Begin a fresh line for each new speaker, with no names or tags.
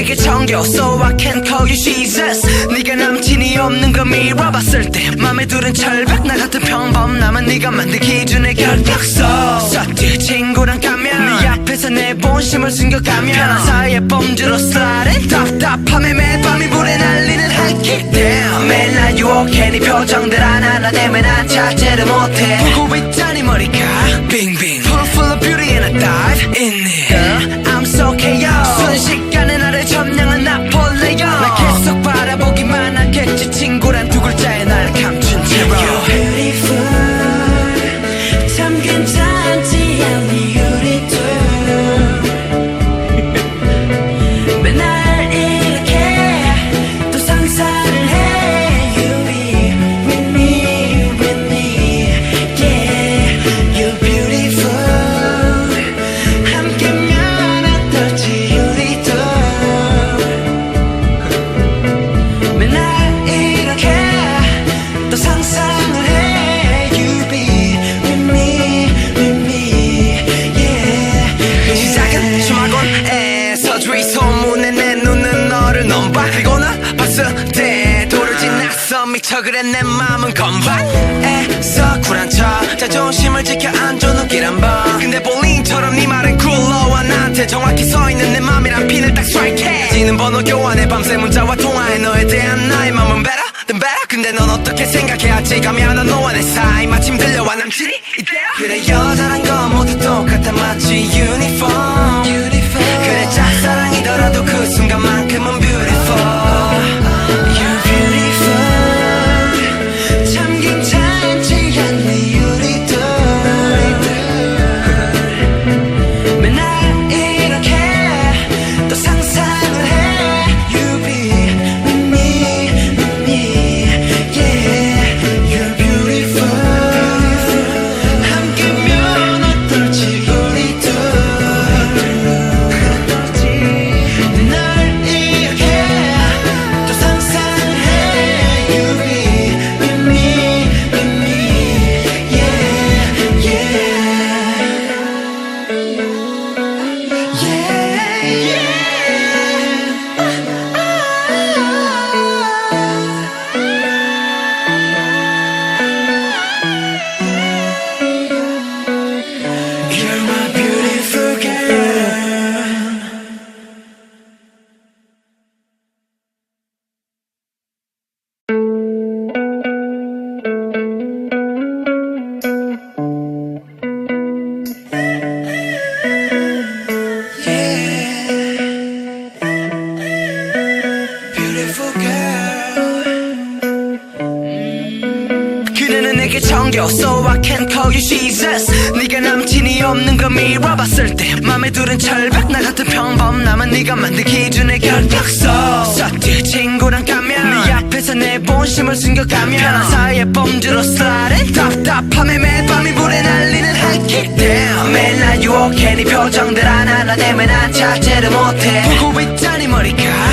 내게 정겨 So I can call you Jesus. 네가 남친이 없는 거 밀어봤을 때 맘에 두른 철벽 나 같은 평범남은 네가 만든 기준의 결격서. 서투 친구랑 가면 네 앞에서 내 본심을 숨겨가면 편한 사이에 범주로 sliding 답답함에 매일 밤이 불에 날리는 down 매일 날 유혹해 네 표정들 하나하나 내면 난 찾지를 못해. 보고 있자니 머리가 빙빙. Full full of beauty and I dive in it can tell. 미쳐 그래 내 맘은 건반에서 쿨한 척. 자존심을 지켜 안줘 눈길 한번. 근데 볼링처럼 네 말은 굴러와 나한테 정확히 서있는 내 맘이란 핀을 딱 스트라이크해 지는 번호 교환해 밤새 문자와 통화해. 너에 대한 나의 맘은 better than better. 근데 넌 어떻게 생각해야지? 가면은 너와 내 사이. 마침 들려와 남친이 이때야 그래 여자란 건 모두 똑같아. 마치 유니폼 그래 짝사랑이더라도 그 순간 정겨. So I can call you Jesus. 네가 남친이 없는 거 밀어봤을 때 맘에 두른 철벽 나 같은 평범 남은 네가 만든 기준의 결격서 서투 친구랑 가면 네 앞에서 내 본심을 숨겨가면 편한 사이에 범주로 sliding 답답함에 매일 밤이 불에 날리는 하이킥 down 매일 날 유혹해 네 표정들 하나하나 내면 난 찾지를 못해. 보고 있자니 머리가 빙